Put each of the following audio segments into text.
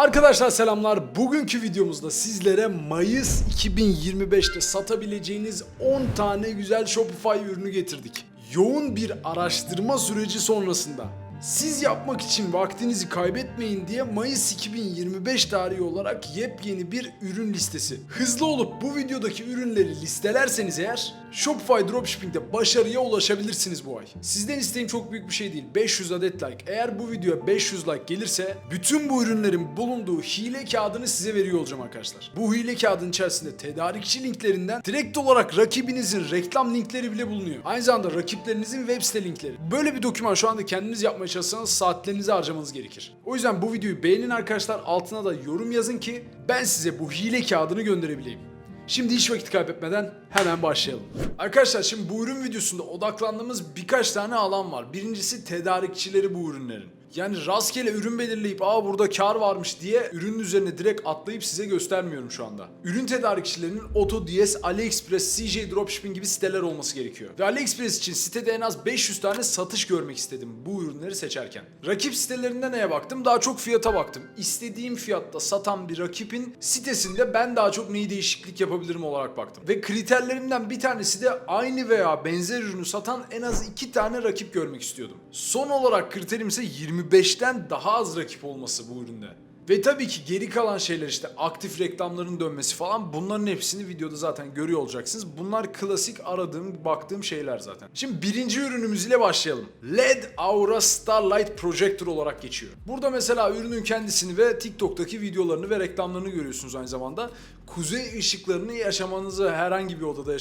Arkadaşlar selamlar. Bugünkü videomuzda sizlere Mayıs 2025'te satabileceğiniz 10 tane güzel Shopify ürünü getirdik. Yoğun bir araştırma süreci sonrasında siz yapmak için vaktinizi kaybetmeyin diye Mayıs 2025 tarihi olarak yepyeni bir ürün listesi. Hızlı olup bu videodaki ürünleri listelerseniz eğer Shopify Dropshipping'de başarıya ulaşabilirsiniz bu ay. Sizden isteğim çok büyük bir şey değil. 500 adet like. Eğer bu videoya 500 like gelirse bütün bu ürünlerin bulunduğu hile kağıdını size veriyor olacağım arkadaşlar. Bu hile kağıdının içerisinde tedarikçi linklerinden direkt olarak rakibinizin reklam linkleri bile bulunuyor. Aynı zamanda rakiplerinizin web site linkleri. Böyle bir doküman şu anda kendiniz yapmaya çalışsanız saatlerinizi harcamanız gerekir. O yüzden bu videoyu beğenin arkadaşlar. Altına da yorum yazın ki ben size bu hile kağıdını gönderebileyim. Şimdi hiç vakit kaybetmeden hemen başlayalım. Arkadaşlar şimdi bu ürün videosunda odaklandığımız birkaç tane alan var. Birincisi tedarikçileri bu ürünlerin. Yani rastgele ürün belirleyip aa burada kar varmış diye ürünün üzerine direkt atlayıp size göstermiyorum şu anda. Ürün tedarikçilerinin AutoDS, AliExpress, CJ Dropshipping gibi siteler olması gerekiyor. Ve AliExpress için sitede en az 500 tane satış görmek istedim bu ürünleri seçerken. Rakip sitelerinde neye baktım? Daha çok fiyata baktım. İstediğim fiyatta satan bir rakibin sitesinde ben daha çok neyi değişiklik yapabilirim olarak baktım. Ve kriterlerimden bir tanesi de aynı veya benzer ürünü satan en az iki tane rakip görmek istiyordum. Son olarak kriterim ise 25'ten daha az rakip olması bu üründe. Ve tabii ki geri kalan şeyler işte aktif reklamların dönmesi falan bunların hepsini videoda zaten görüyor olacaksınız. Bunlar klasik aradığım, baktığım şeyler zaten. Şimdi birinci ürünümüz ile başlayalım. LED Aura Starlight Projector olarak geçiyor. Burada mesela ürünün kendisini ve TikTok'taki videolarını ve reklamlarını görüyorsunuz aynı zamanda. Kuzey ışıklarını yaşamanızı herhangi bir odada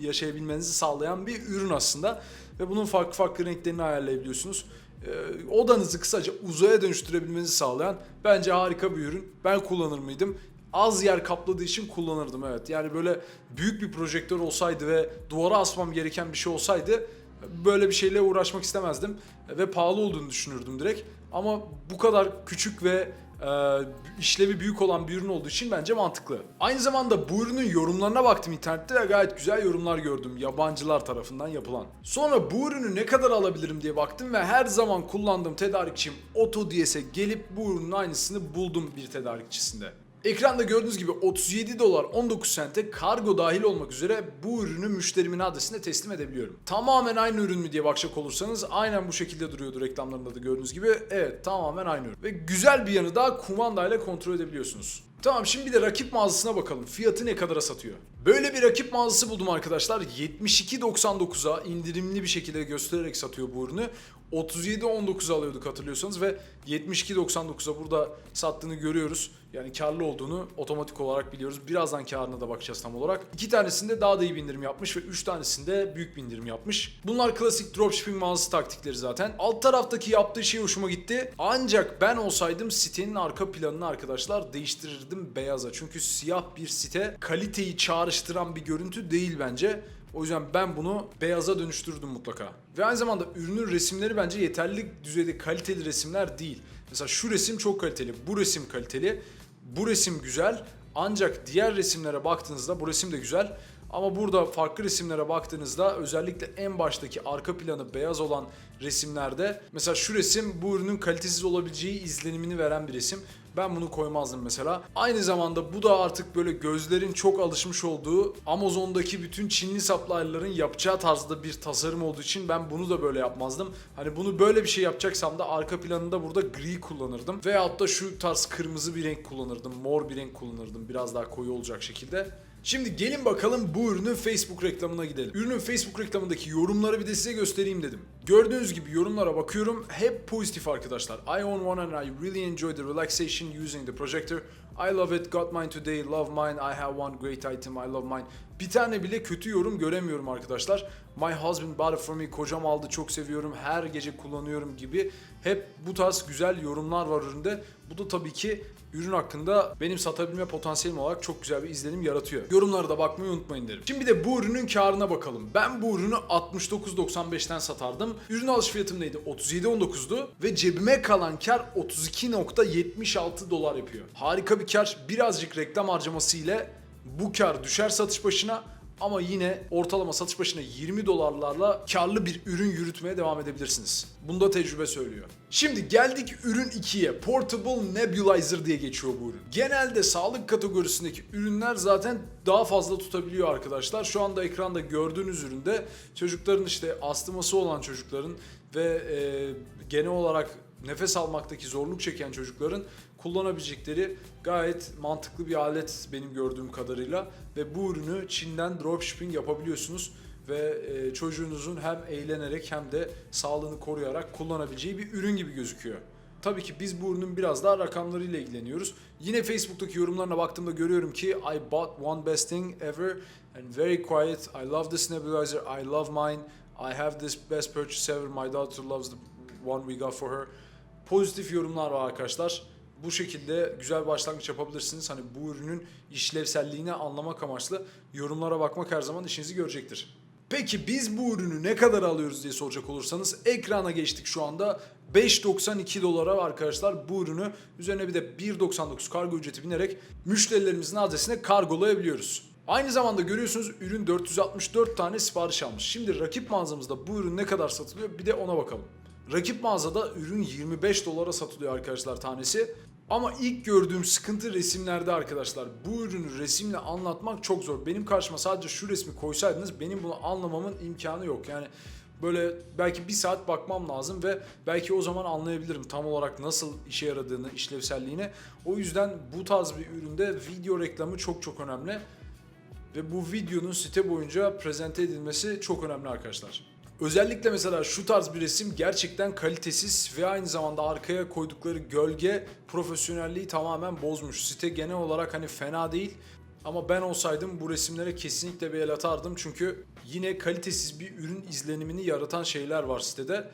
yaşayabilmenizi sağlayan bir ürün aslında. Ve bunun farklı farklı renklerini ayarlayabiliyorsunuz e, odanızı kısaca uzaya dönüştürebilmenizi sağlayan bence harika bir ürün. Ben kullanır mıydım? Az yer kapladığı için kullanırdım evet. Yani böyle büyük bir projektör olsaydı ve duvara asmam gereken bir şey olsaydı böyle bir şeyle uğraşmak istemezdim ve pahalı olduğunu düşünürdüm direkt. Ama bu kadar küçük ve e, işlevi büyük olan bir ürün olduğu için bence mantıklı. Aynı zamanda bu ürünün yorumlarına baktım internette ve gayet güzel yorumlar gördüm yabancılar tarafından yapılan. Sonra bu ürünü ne kadar alabilirim diye baktım ve her zaman kullandığım tedarikçim AutoDS'e gelip bu ürünün aynısını buldum bir tedarikçisinde. Ekranda gördüğünüz gibi 37 dolar 19 sente kargo dahil olmak üzere bu ürünü müşterimin adresine teslim edebiliyorum. Tamamen aynı ürün mü diye bakacak olursanız aynen bu şekilde duruyordu reklamlarında da gördüğünüz gibi. Evet tamamen aynı ürün. Ve güzel bir yanı da kumandayla kontrol edebiliyorsunuz. Tamam şimdi bir de rakip mağazasına bakalım. Fiyatı ne kadara satıyor? Böyle bir rakip mağazası buldum arkadaşlar. 72.99'a indirimli bir şekilde göstererek satıyor bu ürünü. 37.19'a alıyorduk hatırlıyorsanız ve 72.99'a burada sattığını görüyoruz. Yani karlı olduğunu otomatik olarak biliyoruz. Birazdan karına da bakacağız tam olarak. İki tanesinde daha da iyi indirim yapmış ve üç tanesinde büyük indirim yapmış. Bunlar klasik dropshipping mağazası taktikleri zaten. Alt taraftaki yaptığı şey hoşuma gitti. Ancak ben olsaydım sitenin arka planını arkadaşlar değiştirirdim beyaza. Çünkü siyah bir site kaliteyi çağrıştıran bir görüntü değil bence. O yüzden ben bunu beyaza dönüştürdüm mutlaka. Ve aynı zamanda ürünün resimleri bence yeterli düzeyde kaliteli resimler değil. Mesela şu resim çok kaliteli, bu resim kaliteli, bu resim güzel. Ancak diğer resimlere baktığınızda bu resim de güzel. Ama burada farklı resimlere baktığınızda özellikle en baştaki arka planı beyaz olan resimlerde mesela şu resim bu ürünün kalitesiz olabileceği izlenimini veren bir resim. Ben bunu koymazdım mesela. Aynı zamanda bu da artık böyle gözlerin çok alışmış olduğu Amazon'daki bütün Çinli supplier'ların yapacağı tarzda bir tasarım olduğu için ben bunu da böyle yapmazdım. Hani bunu böyle bir şey yapacaksam da arka planında burada gri kullanırdım. Veyahut da şu tarz kırmızı bir renk kullanırdım. Mor bir renk kullanırdım. Biraz daha koyu olacak şekilde. Şimdi gelin bakalım bu ürünün Facebook reklamına gidelim. Ürünün Facebook reklamındaki yorumları bir de size göstereyim dedim. Gördüğünüz gibi yorumlara bakıyorum. Hep pozitif arkadaşlar. I own one and I really enjoy the relaxation using the projector. I love it, got mine today, love mine, I have one great item, I love mine. Bir tane bile kötü yorum göremiyorum arkadaşlar. My husband bought it for me, kocam aldı, çok seviyorum, her gece kullanıyorum gibi. Hep bu tarz güzel yorumlar var üründe. Bu da tabii ki ürün hakkında benim satabilme potansiyelim olarak çok güzel bir izlenim yaratıyor. Yorumlara da bakmayı unutmayın derim. Şimdi de bu ürünün karına bakalım. Ben bu ürünü 69.95'ten satardım. Ürün alış fiyatım neydi? 37.19'du ve cebime kalan kar 32.76 dolar yapıyor. Harika bir kar. Birazcık reklam harcaması ile bu kar düşer satış başına Ama yine ortalama satış başına 20 dolarlarla karlı bir ürün yürütmeye devam edebilirsiniz. Bunda tecrübe söylüyor. Şimdi geldik ürün 2'ye. Portable Nebulizer diye geçiyor bu ürün. Genelde sağlık kategorisindeki ürünler zaten daha fazla tutabiliyor arkadaşlar. Şu anda ekranda gördüğünüz üründe çocukların işte astması olan çocukların ve e, genel olarak nefes almaktaki zorluk çeken çocukların kullanabilecekleri gayet mantıklı bir alet benim gördüğüm kadarıyla ve bu ürünü Çin'den dropshipping yapabiliyorsunuz ve e, çocuğunuzun hem eğlenerek hem de sağlığını koruyarak kullanabileceği bir ürün gibi gözüküyor. Tabii ki biz bu ürünün biraz daha rakamlarıyla ilgileniyoruz. Yine Facebook'taki yorumlarına baktığımda görüyorum ki I bought one best thing ever and very quiet. I love this nebulizer. I love mine. I have this best purchase ever. My daughter loves the one we got for her. Pozitif yorumlar var arkadaşlar. Bu şekilde güzel bir başlangıç yapabilirsiniz. Hani bu ürünün işlevselliğini anlamak amaçlı yorumlara bakmak her zaman işinizi görecektir. Peki biz bu ürünü ne kadar alıyoruz diye soracak olursanız ekrana geçtik şu anda. 5.92 dolara arkadaşlar bu ürünü üzerine bir de 1.99 kargo ücreti binerek müşterilerimizin adresine kargolayabiliyoruz. Aynı zamanda görüyorsunuz ürün 464 tane sipariş almış. Şimdi rakip mağazamızda bu ürün ne kadar satılıyor bir de ona bakalım. Rakip mağazada ürün 25 dolara satılıyor arkadaşlar tanesi. Ama ilk gördüğüm sıkıntı resimlerde arkadaşlar. Bu ürünü resimle anlatmak çok zor. Benim karşıma sadece şu resmi koysaydınız benim bunu anlamamın imkanı yok. Yani böyle belki bir saat bakmam lazım ve belki o zaman anlayabilirim tam olarak nasıl işe yaradığını, işlevselliğini. O yüzden bu tarz bir üründe video reklamı çok çok önemli. Ve bu videonun site boyunca prezente edilmesi çok önemli arkadaşlar. Özellikle mesela şu tarz bir resim gerçekten kalitesiz ve aynı zamanda arkaya koydukları gölge profesyonelliği tamamen bozmuş. Site genel olarak hani fena değil ama ben olsaydım bu resimlere kesinlikle bir el atardım çünkü yine kalitesiz bir ürün izlenimini yaratan şeyler var sitede.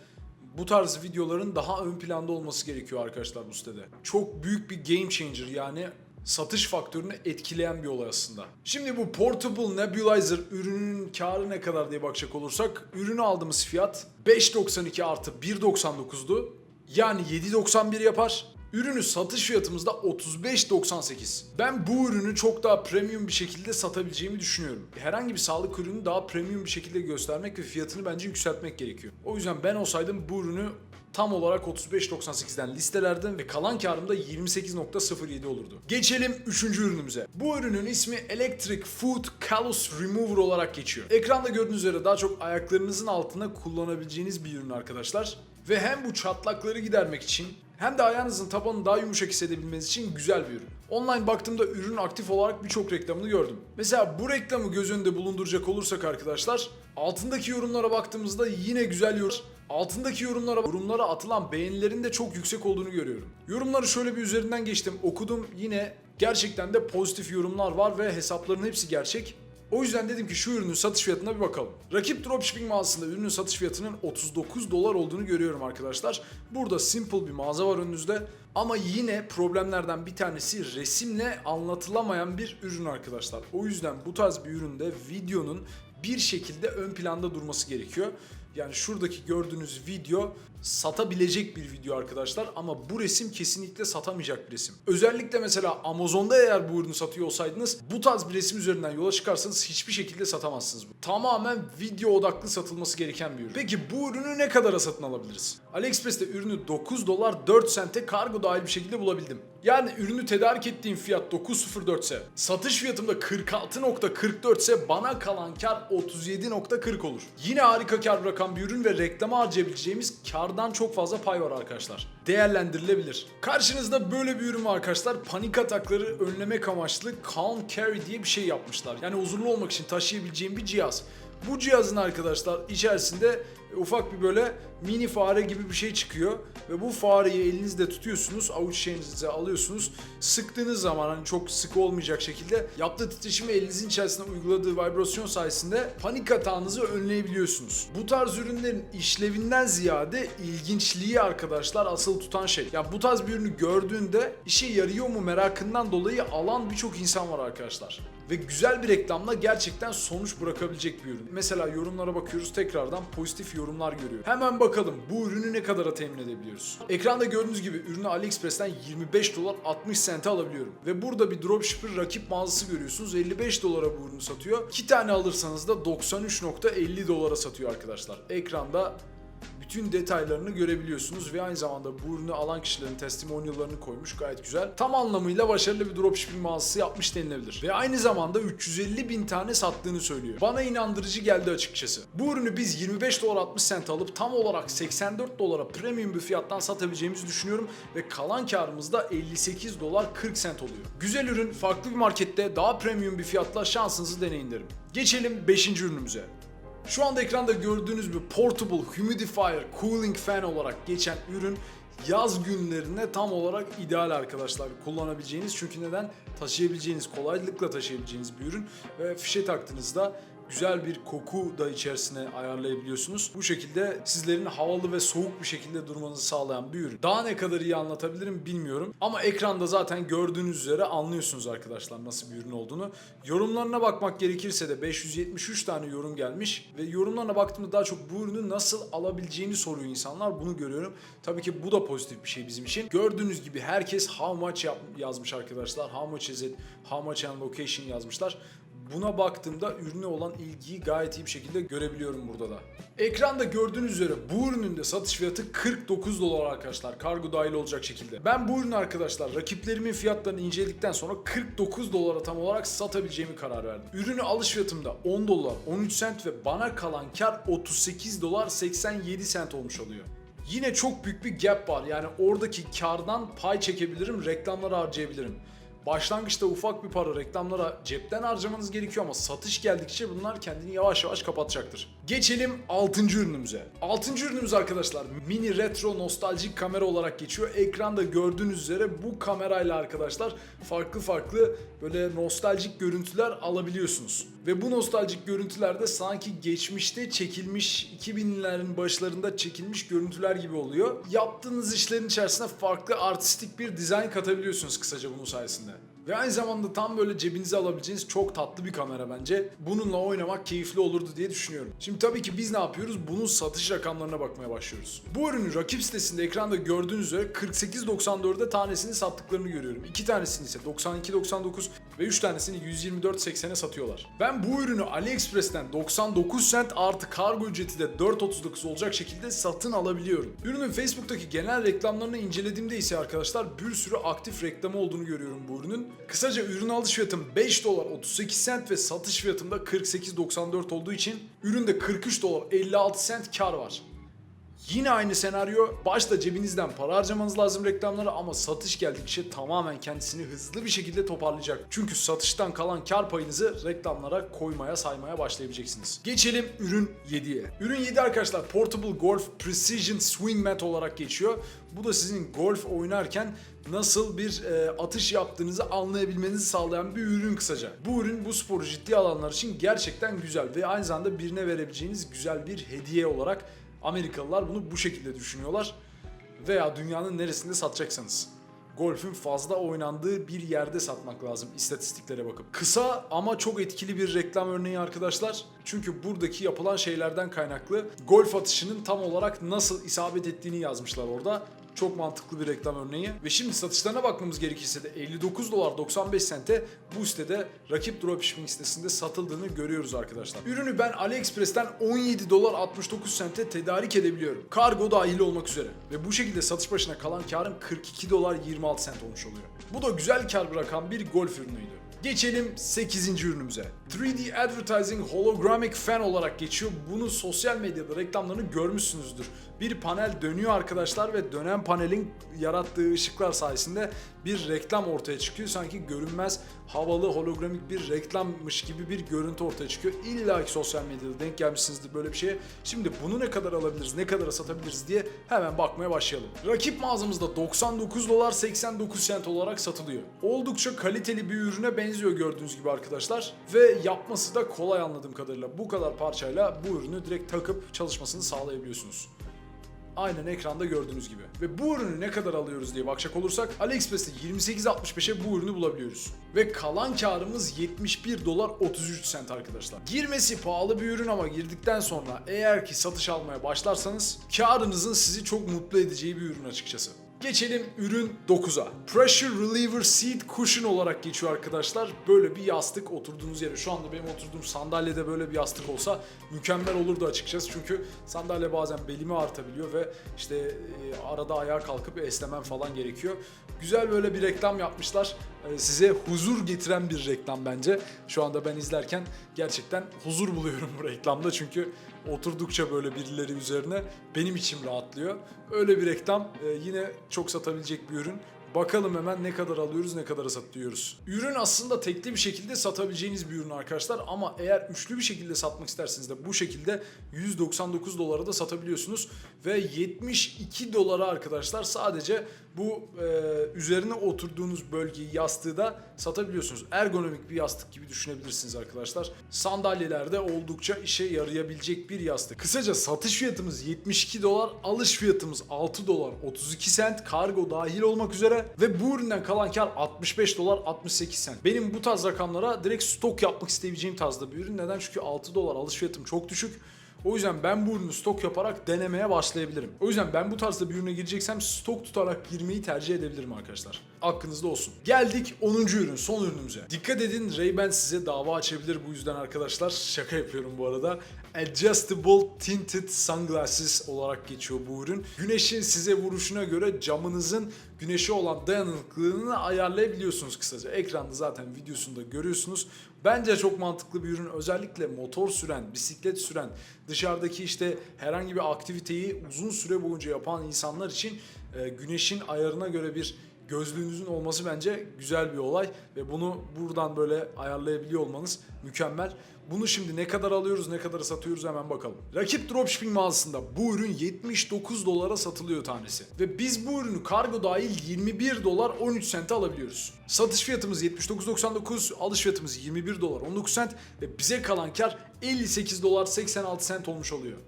Bu tarz videoların daha ön planda olması gerekiyor arkadaşlar bu sitede. Çok büyük bir game changer yani satış faktörünü etkileyen bir olay aslında. Şimdi bu Portable Nebulizer ürünün karı ne kadar diye bakacak olursak ürünü aldığımız fiyat 5.92 artı 1.99'du. Yani 7.91 yapar. Ürünü satış fiyatımız da 35.98. Ben bu ürünü çok daha premium bir şekilde satabileceğimi düşünüyorum. Herhangi bir sağlık ürünü daha premium bir şekilde göstermek ve fiyatını bence yükseltmek gerekiyor. O yüzden ben olsaydım bu ürünü tam olarak 35.98'den listelerdim ve kalan karım da 28.07 olurdu. Geçelim 3. ürünümüze. Bu ürünün ismi Electric Foot Callus Remover olarak geçiyor. Ekranda gördüğünüz üzere daha çok ayaklarınızın altına kullanabileceğiniz bir ürün arkadaşlar. Ve hem bu çatlakları gidermek için hem de ayağınızın tabanını daha yumuşak hissedebilmeniz için güzel bir ürün. Online baktığımda ürün aktif olarak birçok reklamını gördüm. Mesela bu reklamı göz önünde bulunduracak olursak arkadaşlar altındaki yorumlara baktığımızda yine güzel yorum. Altındaki yorumlara, yorumlara atılan beğenilerin de çok yüksek olduğunu görüyorum. Yorumları şöyle bir üzerinden geçtim, okudum. Yine gerçekten de pozitif yorumlar var ve hesapların hepsi gerçek. O yüzden dedim ki şu ürünün satış fiyatına bir bakalım. Rakip dropshipping mağazasında ürünün satış fiyatının 39 dolar olduğunu görüyorum arkadaşlar. Burada simple bir mağaza var önünüzde. Ama yine problemlerden bir tanesi resimle anlatılamayan bir ürün arkadaşlar. O yüzden bu tarz bir üründe videonun bir şekilde ön planda durması gerekiyor. Yani şuradaki gördüğünüz video satabilecek bir video arkadaşlar ama bu resim kesinlikle satamayacak bir resim. Özellikle mesela Amazon'da eğer bu ürünü satıyor olsaydınız bu tarz bir resim üzerinden yola çıkarsanız hiçbir şekilde satamazsınız. Bu. Tamamen video odaklı satılması gereken bir ürün. Peki bu ürünü ne kadara satın alabiliriz? AliExpress'te ürünü 9 dolar 4 sente kargo dahil bir şekilde bulabildim. Yani ürünü tedarik ettiğim fiyat 9.04 ise satış fiyatımda 46.44 ise bana kalan kar 37.40 olur. Yine harika kar bırakan bir ürün ve reklama harcayabileceğimiz kardan çok fazla pay var arkadaşlar. Değerlendirilebilir. Karşınızda böyle bir ürün var arkadaşlar. Panik atakları önlemek amaçlı Calm Carry diye bir şey yapmışlar. Yani huzurlu olmak için taşıyabileceğim bir cihaz. Bu cihazın arkadaşlar içerisinde ufak bir böyle mini fare gibi bir şey çıkıyor ve bu fareyi elinizde tutuyorsunuz, avuç içinize alıyorsunuz. Sıktığınız zaman hani çok sık olmayacak şekilde yaptığı titreşimi elinizin içerisinde uyguladığı vibrasyon sayesinde panik atağınızı önleyebiliyorsunuz. Bu tarz ürünlerin işlevinden ziyade ilginçliği arkadaşlar asıl tutan şey. Ya bu tarz bir ürünü gördüğünde işe yarıyor mu merakından dolayı alan birçok insan var arkadaşlar ve güzel bir reklamla gerçekten sonuç bırakabilecek bir ürün. Mesela yorumlara bakıyoruz tekrardan pozitif yorumlar görüyor. Hemen bakalım bu ürünü ne kadara temin edebiliyoruz. Ekranda gördüğünüz gibi ürünü AliExpress'ten 25 dolar 60 sente alabiliyorum. Ve burada bir dropshipper rakip mağazası görüyorsunuz. 55 dolara bu ürünü satıyor. 2 tane alırsanız da 93.50 dolara satıyor arkadaşlar. Ekranda bütün detaylarını görebiliyorsunuz ve aynı zamanda bu ürünü alan kişilerin testimonial'larını koymuş gayet güzel. Tam anlamıyla başarılı bir dropshipping mağazası yapmış denilebilir. Ve aynı zamanda 350 bin tane sattığını söylüyor. Bana inandırıcı geldi açıkçası. Bu ürünü biz 25 dolar 60 sent alıp tam olarak 84 dolara premium bir fiyattan satabileceğimizi düşünüyorum ve kalan karımız da 58 dolar 40 sent oluyor. Güzel ürün farklı bir markette daha premium bir fiyatla şansınızı deneyin derim. Geçelim 5. ürünümüze. Şu anda ekranda gördüğünüz bir portable humidifier cooling fan olarak geçen ürün yaz günlerine tam olarak ideal arkadaşlar kullanabileceğiniz. Çünkü neden? Taşıyabileceğiniz kolaylıkla taşıyabileceğiniz bir ürün. Ve fişe taktığınızda güzel bir koku da içerisine ayarlayabiliyorsunuz. Bu şekilde sizlerin havalı ve soğuk bir şekilde durmanızı sağlayan bir ürün. Daha ne kadar iyi anlatabilirim bilmiyorum. Ama ekranda zaten gördüğünüz üzere anlıyorsunuz arkadaşlar nasıl bir ürün olduğunu. Yorumlarına bakmak gerekirse de 573 tane yorum gelmiş ve yorumlarına baktığımda daha çok bu ürünü nasıl alabileceğini soruyor insanlar. Bunu görüyorum. Tabii ki bu da pozitif bir şey bizim için. Gördüğünüz gibi herkes how much yazmış arkadaşlar. How much is it? How much and location yazmışlar. Buna baktığımda ürüne olan ilgiyi gayet iyi bir şekilde görebiliyorum burada da. Ekranda gördüğünüz üzere bu ürünün de satış fiyatı 49 dolar arkadaşlar. Kargo dahil olacak şekilde. Ben bu ürünü arkadaşlar rakiplerimin fiyatlarını inceledikten sonra 49 dolara tam olarak satabileceğimi karar verdim. Ürünü alış fiyatımda 10 dolar 13 sent ve bana kalan kar 38 dolar 87 sent olmuş oluyor. Yine çok büyük bir gap var. Yani oradaki kardan pay çekebilirim, reklamlara harcayabilirim. Başlangıçta ufak bir para reklamlara cepten harcamanız gerekiyor ama satış geldikçe bunlar kendini yavaş yavaş kapatacaktır. Geçelim 6. ürünümüze. 6. ürünümüz arkadaşlar mini retro nostaljik kamera olarak geçiyor. Ekranda gördüğünüz üzere bu kamerayla arkadaşlar farklı farklı böyle nostaljik görüntüler alabiliyorsunuz. Ve bu nostaljik görüntülerde sanki geçmişte çekilmiş 2000'lerin başlarında çekilmiş görüntüler gibi oluyor. Yaptığınız işlerin içerisine farklı artistik bir dizayn katabiliyorsunuz kısaca bunun sayesinde. Ve aynı zamanda tam böyle cebinize alabileceğiniz çok tatlı bir kamera bence. Bununla oynamak keyifli olurdu diye düşünüyorum. Şimdi tabii ki biz ne yapıyoruz? Bunun satış rakamlarına bakmaya başlıyoruz. Bu ürünü rakip sitesinde ekranda gördüğünüz üzere 48.94'e tanesini sattıklarını görüyorum. 2 tanesini ise 92.99 ve 3 tanesini 124.80'e satıyorlar. Ben bu ürünü AliExpress'ten 99 cent artı kargo ücreti de 4.39 olacak şekilde satın alabiliyorum. Ürünün Facebook'taki genel reklamlarını incelediğimde ise arkadaşlar bir sürü aktif reklamı olduğunu görüyorum bu ürünün. Kısaca ürün alış fiyatım 5 dolar 38 cent ve satış fiyatım da 48.94 olduğu için üründe 43 dolar 56 cent kar var. Yine aynı senaryo. Başta cebinizden para harcamanız lazım reklamlara ama satış geldikçe tamamen kendisini hızlı bir şekilde toparlayacak. Çünkü satıştan kalan kar payınızı reklamlara koymaya saymaya başlayabileceksiniz. Geçelim ürün 7'ye. Ürün 7 arkadaşlar Portable Golf Precision Swing Mat olarak geçiyor. Bu da sizin golf oynarken nasıl bir e, atış yaptığınızı anlayabilmenizi sağlayan bir ürün kısaca. Bu ürün bu sporu ciddi alanlar için gerçekten güzel ve aynı zamanda birine verebileceğiniz güzel bir hediye olarak Amerikalılar bunu bu şekilde düşünüyorlar. Veya dünyanın neresinde satacaksanız. Golfün fazla oynandığı bir yerde satmak lazım istatistiklere bakıp. Kısa ama çok etkili bir reklam örneği arkadaşlar. Çünkü buradaki yapılan şeylerden kaynaklı golf atışının tam olarak nasıl isabet ettiğini yazmışlar orada. Çok mantıklı bir reklam örneği. Ve şimdi satışlarına bakmamız gerekirse de 59 dolar 95 sente bu sitede rakip dropshipping sitesinde satıldığını görüyoruz arkadaşlar. Ürünü ben AliExpress'ten 17 dolar 69 sente tedarik edebiliyorum. Kargo dahil olmak üzere. Ve bu şekilde satış başına kalan karım 42 dolar 26 sent olmuş oluyor. Bu da güzel kar bırakan bir golf ürünüydü. Geçelim 8. ürünümüze. 3D Advertising Hologramic Fan olarak geçiyor. Bunu sosyal medyada reklamlarını görmüşsünüzdür. Bir panel dönüyor arkadaşlar ve dönen panelin yarattığı ışıklar sayesinde bir reklam ortaya çıkıyor. Sanki görünmez, havalı, hologramik bir reklammış gibi bir görüntü ortaya çıkıyor. İlla ki sosyal medyada denk gelmişsinizdir böyle bir şeye. Şimdi bunu ne kadar alabiliriz, ne kadara satabiliriz diye hemen bakmaya başlayalım. Rakip mağazamızda 99 dolar 89 sent olarak satılıyor. Oldukça kaliteli bir ürüne benziyor gördüğünüz gibi arkadaşlar. Ve yapması da kolay anladığım kadarıyla. Bu kadar parçayla bu ürünü direkt takıp çalışmasını sağlayabiliyorsunuz. Aynen ekranda gördüğünüz gibi. Ve bu ürünü ne kadar alıyoruz diye bakacak olursak AliExpress'te 28.65'e bu ürünü bulabiliyoruz. Ve kalan karımız 71 dolar 33 sent arkadaşlar. Girmesi pahalı bir ürün ama girdikten sonra eğer ki satış almaya başlarsanız karınızın sizi çok mutlu edeceği bir ürün açıkçası. Geçelim ürün 9'a. Pressure Reliever Seat Cushion olarak geçiyor arkadaşlar. Böyle bir yastık oturduğunuz yere. Şu anda benim oturduğum sandalyede böyle bir yastık olsa mükemmel olurdu açıkçası. Çünkü sandalye bazen belimi artabiliyor ve işte e, arada ayağa kalkıp esnemem falan gerekiyor. Güzel böyle bir reklam yapmışlar. E, size huzur getiren bir reklam bence. Şu anda ben izlerken gerçekten huzur buluyorum bu reklamda. Çünkü oturdukça böyle birileri üzerine benim içim rahatlıyor. Öyle bir reklam e, yine çok satabilecek bir ürün. Bakalım hemen ne kadar alıyoruz ne kadara satıyoruz. Ürün aslında tekli bir şekilde satabileceğiniz bir ürün arkadaşlar ama eğer üçlü bir şekilde satmak isterseniz de bu şekilde 199 dolara da satabiliyorsunuz ve 72 dolara arkadaşlar sadece bu e, üzerine oturduğunuz bölgeyi yastığı da satabiliyorsunuz. Ergonomik bir yastık gibi düşünebilirsiniz arkadaşlar. Sandalyelerde oldukça işe yarayabilecek bir yastık. Kısaca satış fiyatımız 72 dolar, alış fiyatımız 6 dolar 32 sent, kargo dahil olmak üzere ve bu üründen kalan kar 65 dolar 68 sent. Benim bu tarz rakamlara direkt stok yapmak isteyebileceğim tarzda bir ürün. Neden? Çünkü 6 dolar alış fiyatım çok düşük. O yüzden ben bu ürünü stok yaparak denemeye başlayabilirim. O yüzden ben bu tarzda bir ürüne gireceksem stok tutarak girmeyi tercih edebilirim arkadaşlar. Aklınızda olsun. Geldik 10. ürün, son ürünümüze. Dikkat edin Ray-Ban size dava açabilir bu yüzden arkadaşlar. Şaka yapıyorum bu arada. Adjustable Tinted Sunglasses olarak geçiyor bu ürün. Güneşin size vuruşuna göre camınızın güneşe olan dayanıklılığını ayarlayabiliyorsunuz kısaca. Ekranda zaten videosunda görüyorsunuz. Bence çok mantıklı bir ürün. Özellikle motor süren, bisiklet süren, dışarıdaki işte herhangi bir aktiviteyi uzun süre boyunca yapan insanlar için e, güneşin ayarına göre bir gözlüğünüzün olması bence güzel bir olay ve bunu buradan böyle ayarlayabiliyor olmanız mükemmel. Bunu şimdi ne kadar alıyoruz, ne kadar satıyoruz hemen bakalım. Rakip dropshipping mağazasında bu ürün 79 dolara satılıyor tanesi. Ve biz bu ürünü kargo dahil 21 dolar 13 sente alabiliyoruz. Satış fiyatımız 79.99, alış fiyatımız 21 dolar 19 sent ve bize kalan kar 58 dolar 86 sent olmuş oluyor.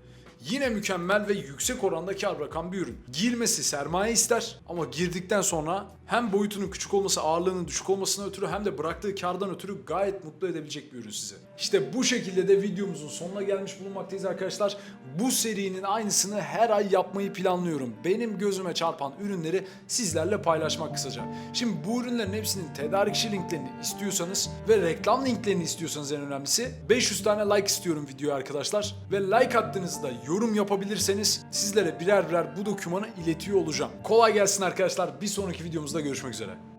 Yine mükemmel ve yüksek oranda kar bırakan bir ürün. Girmesi sermaye ister ama girdikten sonra hem boyutunun küçük olması ağırlığının düşük olmasına ötürü hem de bıraktığı kardan ötürü gayet mutlu edebilecek bir ürün size. İşte bu şekilde de videomuzun sonuna gelmiş bulunmaktayız arkadaşlar. Bu serinin aynısını her ay yapmayı planlıyorum. Benim gözüme çarpan ürünleri sizlerle paylaşmak kısaca. Şimdi bu ürünlerin hepsinin tedarikçi linklerini istiyorsanız ve reklam linklerini istiyorsanız en önemlisi 500 tane like istiyorum videoya arkadaşlar. Ve like attığınızda yorum yapabilirseniz sizlere birer birer bu dokümanı iletiyor olacağım. Kolay gelsin arkadaşlar. Bir sonraki videomuzda görüşmek üzere.